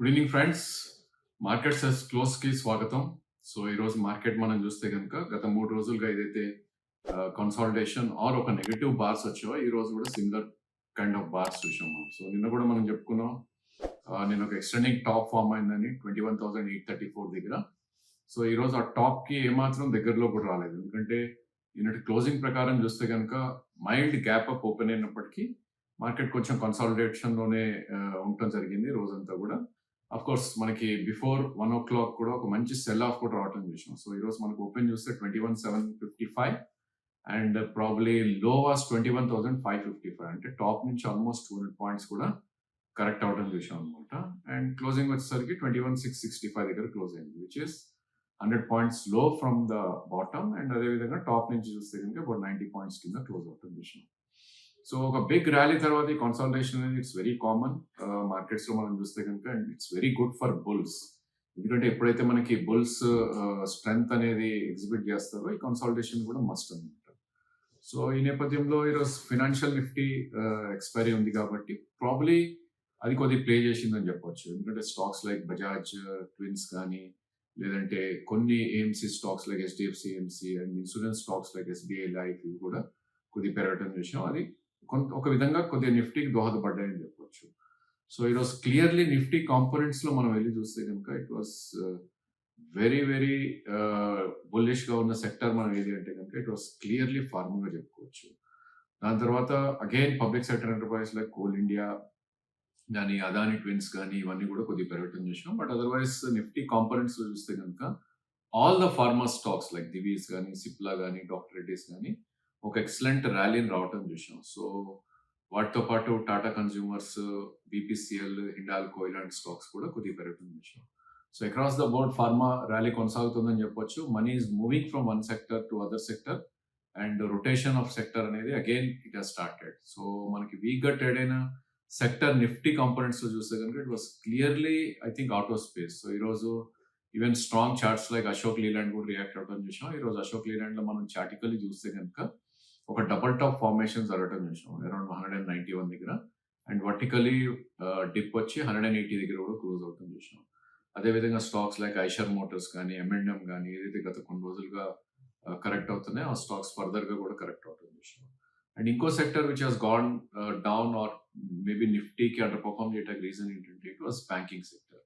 Good evening friends market cess క్లోజ్కి స్వాగతం. So ఈ రోజు మార్కెట్ మనం చూస్తే కనుక గత మూడు రోజులుగా ఏదైతే కన్సాలిడేషన్ ఆర్ ఒక నెగటివ్ బార్స్ వచ్చాయో ఈ రోజు కూడా సిమిలర్ కైండ్ ఆఫ్ బార్స్ చూసాం మనం. సో నిన్న కూడా మనం చెప్పుకున్నాం. నేను ఒక ఎక్స్టెండింగ్ టాప్ ఫామ్ అయిందని twenty one thousand eight thirty four దగ్గర. సో ఈ రోజు ఆ టాప్కి ఏమాత్రం దగ్గరలో కూడా రాలేదు. ఎందుకంటే నిన్నటి క్లోజింగ్ ప్రకారం చూస్తే కనుక మైల్డ్ గ్యాప్ అప్ ఓపెన్ అయినప్పటికీ మార్కెట్ కొంచెం కన్సాలిడేషన్లోనే ఉండటం జరిగింది రోజంతా కూడా. అఫ్ కోర్స్ మనకి బిఫోర్ వన్ ఓ క్లాక్ కూడా ఒక మంచి సెల్ ఆఫ్ కూడా రావటం చూసాం. సో ఈరోజు మనకు ఓపెన్ చూస్తే twenty one seven fifty five and probably low was twenty one thousand five fifty five అంటే టాప్ నుంచి ఆల్మోస్ట్ టూ హండ్రెడ్ పాయింట్స్ కూడా కరెక్ట్ అవడం చూసాం అనమాట అండ్ క్లోజింగ్ వచ్చేసరికి twenty one six sixty five దగ్గర క్లోజ్ అయింది విచ్ ఇస్ హండ్రెడ్ పాయింట్స్లో ఫ్రమ్ ద బాటమ్ అండ్ అదేవిధంగా టాప్ నుంచి చూస్తే కనుక ఇప్పుడు నైంటీ పాయింట్స్ కింద క్లోజ్ అవటం చూసాం. సో ఒక బిగ్ ర్యాలీ తర్వాత ఈ కన్సల్టేషన్ అనేది ఇట్స్ వెరీ కామన్ మార్కెట్స్లో మనం చూస్తే కనుక and it's very good for bulls ఎందుకంటే ఎప్పుడైతే మనకి బుల్స్ స్ట్రెంగ్త్ అనేది ఎగ్జిబిట్ చేస్తారో ఈ కన్సల్టేషన్ కూడా మస్ట్ అనమాట. సో ఈ నేపథ్యంలో ఈరోజు ఫినాన్షియల్ నిఫ్టీ ఎక్స్పైరీ ఉంది కాబట్టి ప్రాబ్లీ అది కొద్దిగా ప్లే చేసిందని చెప్పొచ్చు. ఎందుకంటే స్టాక్స్ లైక్ బజాజ్ ట్విన్స్ కానీ లేదంటే కొన్ని AMC stocks like HDFC AMC and insurance stocks like SBI life ఇవి కూడా కొద్దిగా పెరగటం చూసాం. అది కొంత ఒక విధంగా కొద్దిగా నిఫ్టీకి దోహదపడ్డాయని చెప్పొచ్చు. సో ఈరోజు క్లియర్లీ నిఫ్టీ కాంపోనెంట్స్లో మనం వెళ్ళి చూస్తే కనుక ఇట్ వాస్ వెరీ వెరీ బుల్లిష్గా ఉన్న సెక్టర్ మనం ఏది అంటే కనుక ఇట్ వాస్ క్లియర్లీ ఫార్మింగ్గా చెప్పుకోవచ్చు. దాని తర్వాత again public sector enterprise like Coal India కానీ అదాని ట్విన్స్ కానీ ఇవన్నీ కూడా కొద్దిగా పెరగటం చేసినాం. బట్ అదర్వైజ్ నిఫ్టీ కాంపోనెంట్స్లో చూస్తే కనుక all the pharma stocks like Divis కానీ సిప్లా కానీ డాక్టర్ రెడ్డిస్ కానీ ఒక ఎక్సలెంట్ ర్యాలీని రావటం చూసాం సో వాటితో పాటు టాటా కన్జ్యూమర్స్ బీపీసీఎల్ హిండాల్కో ఇలాంటి స్టాక్స్ కూడా కొద్దిగా పెరగటం చూసాం so across the board pharma rally కొనసాగుతుందని చెప్పొచ్చు. Money is moving from one sector to other sector and rotation of sector అనేది again it has started so మనకి వీక్గా ట్రేడ్ అయిన సెక్టర్ నిఫ్టీ కాంపోనెంట్స్ చూస్తే కనుక it was clearly I think auto space so ఈరోజు even strong charts like Ashok Leyland కూడా react అవ్వడం చూసాం ఈ రోజు అశోక్ లీలాండ్లో మనం చాటికల్లీ చూస్తే కనుక ఒక డబల్ టాప్ ఫార్మేషన్ జరగడం చూసాం around hundred and ninety one దగ్గర అండ్ వర్టికలీ డిప్ వచ్చి హండ్రెడ్ అండ్ ఎయిటీ దగ్గర కూడా క్లోజ్ అవుతుంది చూసాం అదేవిధంగా స్టాక్స్ లైక్ ఐషర్ మోటార్స్ కానీ ఎంఎండ్ఎం కానీ ఏదైతే గత కొన్ని రోజులుగా కరెక్ట్ అవుతున్నాయో ఆ స్టాక్స్ ఫర్దర్గా కూడా కరెక్ట్ అవుతుంది చూసాం అండ్ ఇంకో sector which has gone down or maybe నిఫ్టీకి underperform చేయడానికి రీజన్ ఏంటంటే it was banking sector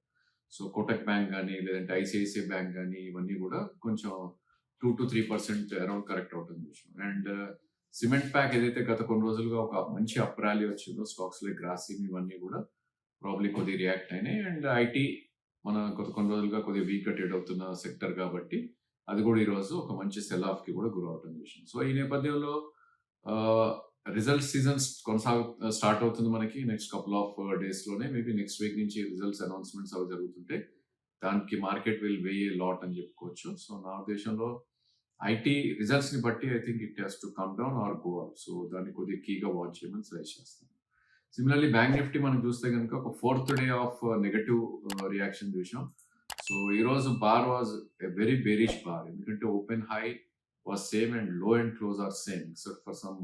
so Kotak bank కానీ లేదంటే ఐసిఐసిఐ బ్యాంక్ కానీ ఇవన్నీ కూడా కొంచెం two to three percent around correct అవుతుంది చూసాం అండ్ సిమెంట్ ప్యాక్ ఏదైతే గత కొన్ని రోజులుగా ఒక మంచి అప్ ర్యాలీ వచ్చిందో స్టాక్స్ లైక్ గ్రాసిమ్ ఇవన్నీ కూడా ప్రాబ్లీ కొద్దిగా రియాక్ట్ అయినాయి. అండ్ ఐటీ మన కొత్త కొన్ని రోజులుగా కొద్దిగా వీక్ ట్రేడ్ అవుతున్న సెక్టర్ కాబట్టి అది కూడా ఈరోజు ఒక మంచి సెల్ ఆఫ్కి కూడా గురవటం చేసింది సో ఈ నేపథ్యంలో రిజల్ట్ సీజన్స్ కొనసాగు స్టార్ట్ అవుతుంది మనకి నెక్స్ట్ కపుల్ ఆఫ్ డేస్లోనే. మేబీ నెక్స్ట్ వీక్ నుంచి రిజల్ట్స్ అనౌన్స్మెంట్స్ అవి జరుగుతుంటే దానికి మార్కెట్ విల్ వేయే లాట్ అని చెప్పుకోవచ్చు. సో నా ఉద్దేశంలో ఐటీ రిజల్ట్స్ని బట్టి I think it has to come down or go up so దాన్ని కొద్దిగా కీగా వాచ్ చేయమని సజెస్ట్ చేస్తాను. సిమిలర్లీ బ్యాంక్ నిఫ్టీ మనం చూస్తే కనుక ఒక fourth day of negative reaction చూసాం సో ఈ రోజు bar was a very bearish bar ఎందుకంటే open high was same అండ్లో and close are same except for some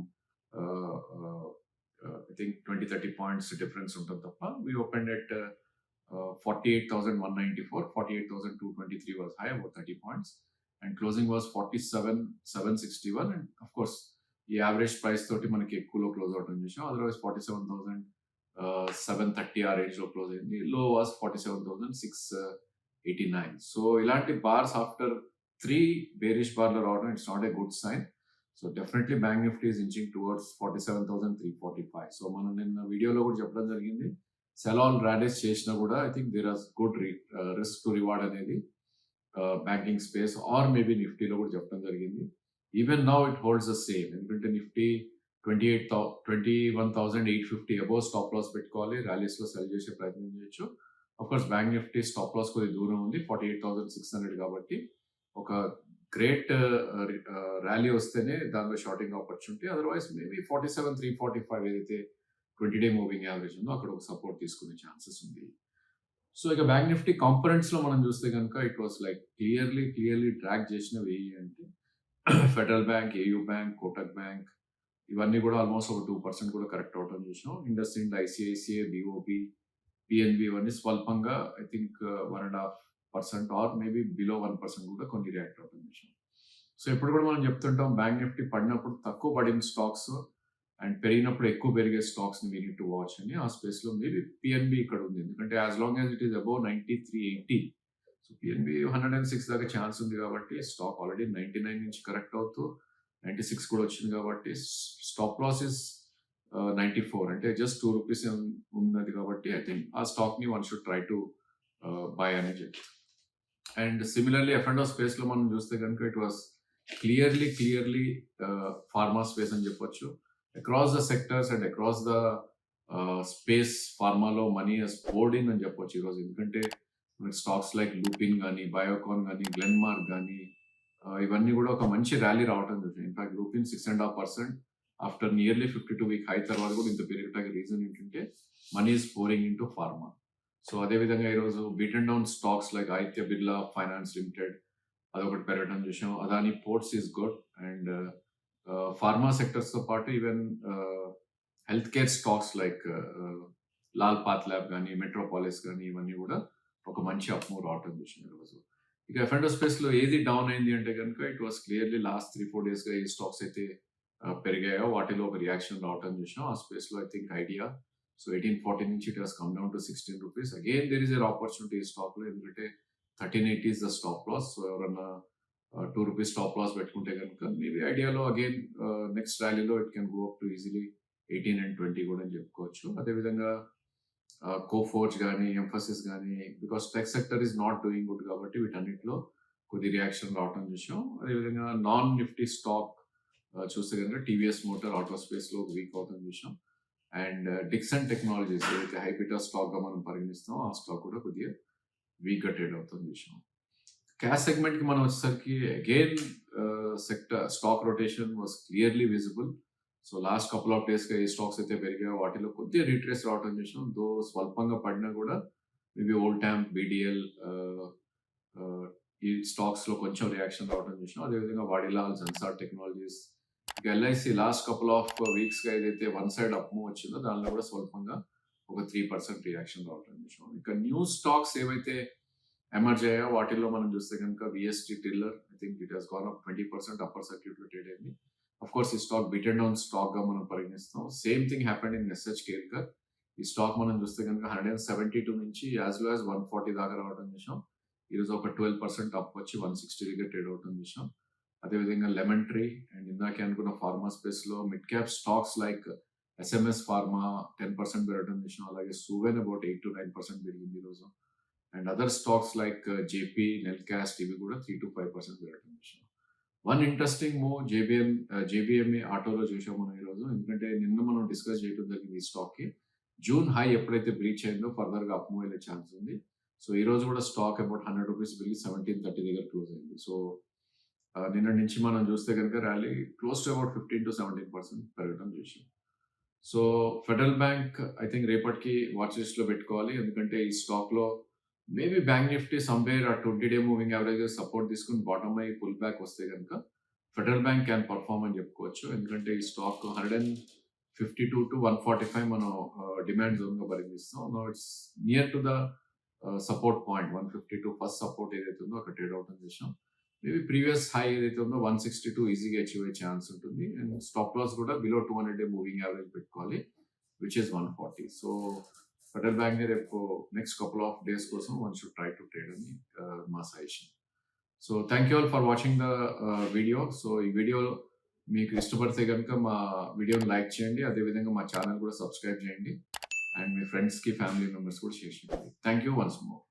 I think twenty thirty points difference ఉంటుంది తప్ప we open at forty eight thousand one ninety four forty eight thousand two twenty three was high about thirty points and closing was forty seven seven sixty one and of course ఈ average price తోటి మనకి ఎక్కువలో close అవడం చూసాం. Otherwise forty seven thousand seven thirty ఆ రేంజ్లో close అయింది. Low was forty seven thousand six eighty nine so ఇలాంటి బార్స్ ఆఫ్టర్ త్రీ బేరిష్ బార్లో రావడం it's not a good sign so definitely bank Nifty is inching towards forty seven thousand three forty five so మనం నిన్న వీడియోలో కూడా చెప్పడం జరిగింది. సెలాల్ ర్యాడేజ్ చేసినా కూడా I think there is good risk to reward అనేది బ్యాంకింగ్ స్పేస్ ఆర్ మేబీ నిఫ్టీలో కూడా చెప్పడం జరిగింది. Even now it holds the same ఎందుకంటే Nifty twenty eight thou twenty one thousand eight fifty above stop loss పెట్టుకోవాలి ర్యాలీస్లో సెల్ చేసే ప్రయత్నం చేయొచ్చు. Course bank Nifty stop loss కొద్దిగా దూరం ఉంది. Forty eight thousand six hundred కాబట్టి ఒక గ్రేట్ ర్యాలీ వస్తేనే దానిలో shorting opportunity otherwise maybe forty seven three forty five ఏదైతే ట్వంటీ డే మూవింగ్ యావరేజ్ ఉందో అక్కడ ఒక సపోర్ట్ తీసుకునే ఛాన్సెస్ ఉంది. సో ఇక బ్యాంక్ నిఫ్టీ కాంపరెంట్స్లో మనం చూస్తే కనుక it was like clearly clearly track చేసినవి ఏవి అంటే Federal Bank AU Bank Kotak Bank ఇవన్నీ కూడా ఆల్మోస్ట్ ఒక టూ పర్సెంట్ కూడా కరెక్ట్ అవటం చూసినాం. IndusInd ICICI BOB PNB ఇవన్నీ స్వల్పంగా I think one and half percent or maybe below one percent కూడా కొన్ని రియాక్ట్ అవటం చూసినాం. సో ఇప్పుడు కూడా మనం చెప్తుంటాం బ్యాంక్ నిఫ్టీ పడినప్పుడు తక్కువ పడిన స్టాక్స్ అండ్ పెరిగినప్పుడు ఎక్కువ పెరిగే స్టాక్స్ని వీ టు వాచ్ అని ఆ స్పేస్లో మేబీ పిఎన్బి ఇక్కడ ఉంది. ఎందుకంటే as long as it is above ninety three eighty so PNB hundred and six దాకా ఛాన్స్ ఉంది కాబట్టి స్టాక్ ఆల్రెడీ నైన్టీ నైన్ నుంచి కరెక్ట్ అవుతూ నైన్టీ సిక్స్ కూడా వచ్చింది కాబట్టి stop loss is ninety four అంటే జస్ట్ టూ రూపీస్ ఉన్నది కాబట్టి ఐ థింక్ ఆ స్టాక్ని one should try to buy అని చెప్పి. అండ్ సిమిలర్లీ ఎఫ్ అండ్ స్పేస్లో మనం చూస్తే కనుక it was clearly clearly pharma space అని చెప్పొచ్చు. Across the sectors and across the space ఫార్మాలో money has poured in అని చెప్పొచ్చు ఈరోజు ఎందుకంటే స్టాక్స్ లైక్ లూపిన్ కానీ బయోకాన్ కానీ గ్లెన్మార్క్ కానీ ఇవన్నీ కూడా ఒక మంచి ర్యాలీ రావడం చూసాం in fact Lupin six and half percent after nearly fifty two week high తర్వాత కూడా ఇంత పెరగటానికి రీజన్ ఏంటంటే money is pouring in to pharma so అదేవిధంగా ఈరోజు beat and down stocks like Aditya Birla finance limited అదొకటి పెరగడం చూసాం Adani ports is good and Uh, pharma సెక్టర్స్తో పాటు even health care stocks like Lal path lab కానీ Metropolis కానీ ఇవన్నీ కూడా ఒక మంచి అప్మూవ్ రావటం చూసింది రోజు ఇక ఎఫ్ స్పేస్లో ఏది డౌన్ అయింది అంటే కనుక it was clearly last three four డేస్గా ఈ స్టాక్స్ అయితే uh, పెరిగాయో వాటిలో ఒక రియాక్షన్ రావటం చూసినాం. ఆ స్పేస్లో I think Idea so eighteen fourteen నుంచి it has come down to sixteen rupees again there is a opportunity ఈ స్టాక్లో ఎందుకంటే thirteen eighty is the stop loss so ఎవరన్నా టూ రూపీస్ స్టాప్ లాస్ పెట్టుకుంటే కనుక మేబీ ఐడియాలో అగైన్ నెక్స్ట్ ర్యాలీలో it can go up to easily eighteen and twenty కూడా అని చెప్పుకోవచ్చు. అదేవిధంగా కోఫోర్జ్ కానీ ఎంఫసిస్ కానీ because tech sector is not doing good కాబట్టి వీటన్నిటిలో కొద్ది రియాక్షన్ రావటం చూసాం. అదేవిధంగా నాన్ నిఫ్టీ స్టాక్ చూస్తే కనుక టీవీఎస్ మోటార్ ఆటో స్పేస్లో వీక్ అవుతుంది చూసాం. అండ్ డిక్సన్ టెక్నాలజీస్ ఏదైతే హైపిటా మనం పరిగణిస్తాం ఆ స్టాక్ కూడా కొద్దిగా వీక్గా ట్రేడ్ అవుతుంది చూసాం. క్యాష్ సెగ్మెంట్కి మనం వచ్చేసరికి again sector stock rotation was clearly visible so last couple of డేస్గా ఏ స్టాక్స్ అయితే పెరిగాయో వాటిలో కొద్దిగా రీట్రేస్ రావడం చూసాం దో స్వల్పంగా పడినా కూడా మేబీ ఓల్డ్ ట్యాంప్ బీడిఎల్ ఈ స్టాక్స్లో కొంచెం రియాక్షన్ రావడం చూసాం అదేవిధంగా వాడిలాల్ సెన్సార్ టెక్నాలజీస్ ఇక ఎల్ఐసి లాస్ట్ కపుల్ ఆఫ్ వీక్స్గా ఏదైతే వన్ సైడ్ అప్ మూవ్ వచ్చిందో దానిలో కూడా స్వల్పంగా ఒక త్రీ పర్సెంట్ రియాక్షన్ రావడం చూసాం ఇక న్యూ స్టాక్స్ ఏవైతే ఎమర్జ్ అయ్యా వాటిల్లో మనం చూస్తే కనుక VST tiller I think it has gone up twenty percent upper సర్క్యూట్లో ట్రేడ్ అయింది. అఫ్ కోర్స్ ఈ స్టాక్ బిటెన్ డౌన్ స్టాక్గా మనం పరిగణిస్తాం. Same thing happened in SH Kelkar ఈ స్టాక్ మనం చూస్తే కనుక హండ్రెడ్ అండ్ సెవెంటీ టూ నుంచి as well as one forty దాకా రావడం చూసాం ఈరోజు ఒక ట్వెల్వ్ పర్సెంట్ అప్ వచ్చి వన్ సిక్స్టీ దగ్గర ట్రేడ్ అవడం చూసాం అదేవిధంగా లెమన్ ట్రీ అండ్ ఇందాకే అనుకున్న ఫార్మా స్పేస్లో mid cap stocks like SMS pharma ten percent పెరగడం చూసాం అలాగే Suven about eight to nine percent పెరిగింది ఈరోజు and other stocks like JP Nelcast ఇవి కూడా త్రీ టు ఫైవ్ పర్సెంట్ పెరగడం చూసాం వన్ ఇంట్రెస్టింగ్ మూవ్ జేబిఎం జేబిఎంఏ ఆటోలో చూసాం మనం ఈరోజు. ఎందుకంటే నిన్న మనం డిస్కస్ చేయడం జరిగింది ఈ స్టాక్కి జూన్ హై ఎప్పుడైతే బ్రీచ్ అయిందో ఫర్దర్గా అప్ మూవ్ అయ్యే ఛాన్స్ ఉంది. సో ఈ రోజు కూడా స్టాక్ అబౌట్ హండ్రెడ్ రూపీస్ పెరిగి సెవెంటీన్ థర్టీ దగ్గర క్లోజ్ అయింది. సో uh, నిన్న నుంచి మనం చూస్తే కనుక rally close to about fifteen to seventeen percent పెరగడం చూసాం so Federal Bank I think రేపటికి వాచ్ లిస్ట్లో పెట్టుకోవాలి. ఎందుకంటే ఈ స్టాక్లో మేబీ బ్యాంక్ నిఫ్టీ సంవేర్ ఆ twenty day moving average support తీసుకుని బాటమ్ అయ్యి పుల్ బ్యాక్ వస్తే కనుక ఫెడరల్ బ్యాంక్ క్యాన్ పర్ఫార్మ్ అని చెప్పుకోవచ్చు ఎందుకంటే ఈ stock hundred and fifty two to one forty five మనం డిమాండ్ జోన్గా పరిగణిస్తాం no it's near to the support point one fifty two first support ఏదైతే ఉందో అక్కడ ట్రేడ్ అవుట్ చేసాం మేబీ ప్రీవియస్ హై ఏదైతే ఉందో వన్ సిక్స్టీ టూ ఈజీగా అచీవ్ అయ్యే ఛాన్స్ ఉంటుంది అండ్ స్టాప్ లాస్ కూడా below two hundred day moving average పెట్టుకోవాలి which is one forty so Federal Bank రేపు నెక్స్ట్ కపుల్ ఆఫ్ డేస్ కోసం one should try to trade అని మా suggestion. So thank you all for watching the video. So ఈ video మీకు ఇష్టపడితే కనుక మా వీడియోని లైక్ చేయండి అదేవిధంగా మా ఛానల్ కూడా సబ్స్క్రైబ్ చేయండి. అండ్ మీ ఫ్రెండ్స్కి ఫ్యామిలీ మెంబర్స్ కూడా షేర్ చేయండి. Thank you once more.